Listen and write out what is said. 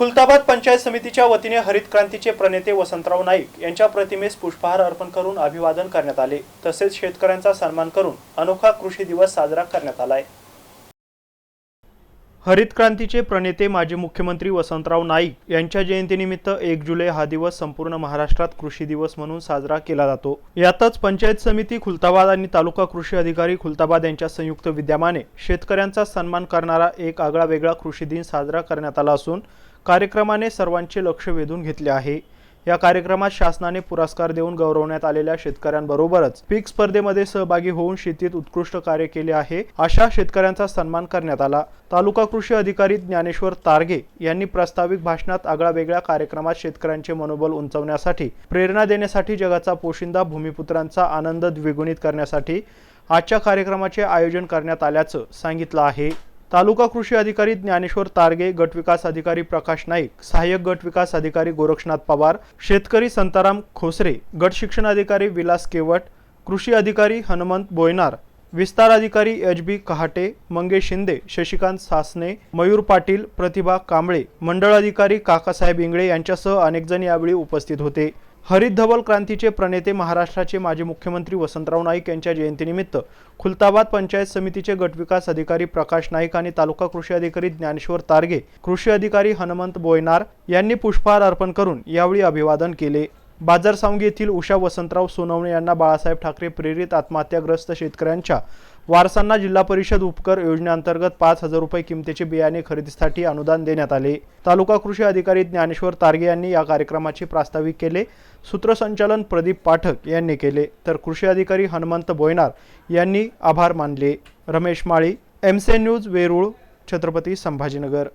खुलताबाद पंचायत समितीच्या वतीने हरित क्रांतीचे प्रणेते वसंतराव नाईक यांच्या प्रतिमेस पुष्पहार अर्पण करून अभिवादन करण्यात आले. तसेच शेतकऱ्यांचा सन्मान करून अनोखा कृषी दिवस साजरा करण्यात आलाय. हरित क्रांतीचे प्रणेते माजी मुख्यमंत्री वसंतराव नाईक यांच्या जयंतीनिमित्त एक जुलै हा दिवस संपूर्ण महाराष्ट्रात कृषी दिवस म्हणून साजरा केला जातो. यातच पंचायत समिती खुलताबाद आणि तालुका कृषी अधिकारी खुलताबाद यांच्या संयुक्त विद्यमाने शेतकऱ्यांचा सन्मान करणारा एक आगळा वेगळा कृषी दिन साजरा करण्यात आला असून कार्यक्रमाने सर्वांचे लक्ष वेधून घेतले आहे. या कार्यक्रमात शासनाने पुरस्कार देऊन गौरवण्यात आलेल्या शेतकऱ्यांबरोबरच पीक स्पर्धेमध्ये सहभागी होऊन शेतीत उत्कृष्ट कार्य केले आहे अशा शेतकऱ्यांचा सन्मान करण्यात आला. तालुका कृषी अधिकारी ज्ञानेश्वर तारगे यांनी प्रस्ताविक भाषणात आगळा वेगळ्या कार्यक्रमात शेतकऱ्यांचे मनोबल उंचावण्यासाठी प्रेरणा देण्यासाठी जगाचा पोशिंदा भूमिपुत्रांचा आनंद द्विगुणित करण्यासाठी आजच्या कार्यक्रमाचे आयोजन करण्यात आल्याचं सांगितलं आहे. तालुका कृषी अधिकारी ज्ञानेश्वर तारगे गट विकास अधिकारी प्रकाश नाईक सहाय्यक गट विकास अधिकारी गोरक्षनाथ पवार शेतकरी संताराम खोसरे गट शिक्षण अधिकारी विलास केवट कृषी अधिकारी हनुमंत बोयनार विस्तार अधिकारी एच बी कहाटे मंगेश शिंदे शशिकांत सासने मयूर पाटील प्रतिभा कांबळे मंडळ अधिकारी काकासाहेब इंगळे यांच्यासह अनेकजण यावेळी उपस्थित होते. हरित धवल क्रांतीचे प्रणेते महाराष्ट्राचे माजी मुख्यमंत्री वसंतराव नाईक यांच्या जयंतीनिमित्त खुलताबाद पंचायत समितीचे गटविकास अधिकारी प्रकाश नाईक आणि तालुका कृषी अधिकारी ज्ञानेश्वर तारगे कृषी अधिकारी हनुमंत बोयनार यांनी पुष्पहार अर्पण करून यावेळी अभिवादन केले. बाजार सांगवी येथील उषा वसंतराव सोनवणे यांना बाळासाहेब ठाकरे प्रेरित आत्महत्याग्रस्त शेतकऱ्यांच्या वारसांना जिल्हा परिषद उपकर योजनेअंतर्गत पाच हजार रुपये किमतीचे बियाणे खरेदीसाठी अनुदान देण्यात आले. तालुका कृषी अधिकारी ज्ञानेश्वर तारगे यांनी या कार्यक्रमाचे प्रास्ताविक केले. सूत्रसंचालन प्रदीप पाठक यांनी केले. तर कृषी अधिकारी हनुमंत बोयनार यांनी आभार मानले. रमेश माळी एमसे न्यूज वेरूळ छत्रपती संभाजीनगर.